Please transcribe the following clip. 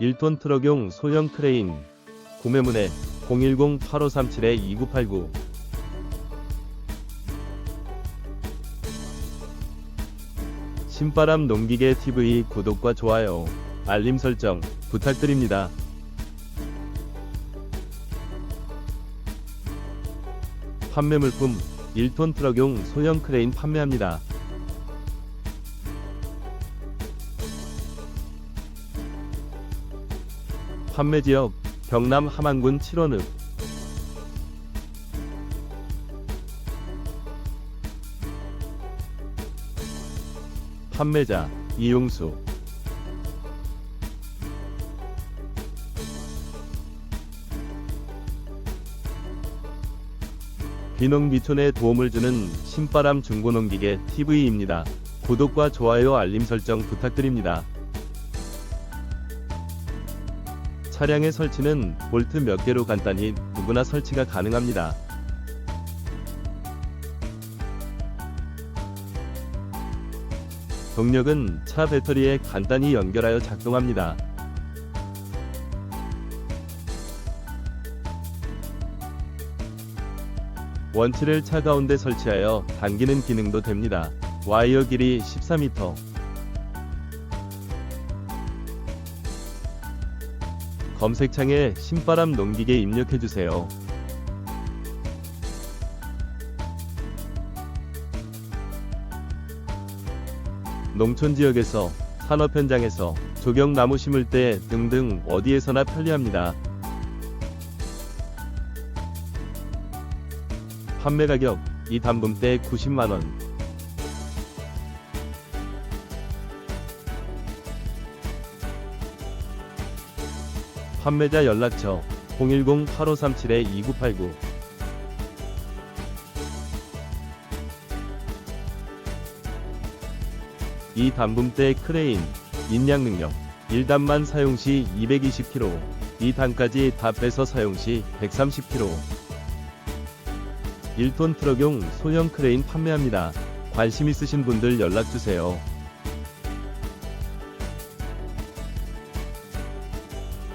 1톤 트럭용 소형 크레인 구매문의 010-8537-2989 신바람 농기계 TV 구독과 좋아요, 알림 설정 부탁드립니다. 판매 물품 1톤 트럭용 소형 크레인 판매합니다. 판매 지역 경남 함안군 7원읍 판매자 이용수 귀농비촌에 도움을 주는 신바람 중고농기계 TV입니다. 구독과 좋아요 알림 설정 부탁드립니다. 차량의 설치는 볼트 몇 개로 간단히 누구나 설치가 가능합니다. 동력은 차 배터리에 간단히 연결하여 작동합니다. 원치를 차 가운데 설치하여 당기는 기능도 됩니다. 와이어 길이 14m, 검색창에 신바람 농기계 입력해주세요. 농촌 지역에서 산업 현장에서 조경 나무 심을 때 등등 어디에서나 편리합니다. 판매 가격 이 단분대 90만원 판매자 연락처 010-8537-2989이 단분대 크레인 인양 능력 1단만 사용 시 220kg 2단까지 다 빼서 사용 시 130kg 1톤 트럭용 소형 크레인 판매합니다. 관심 있으신 분들 연락주세요.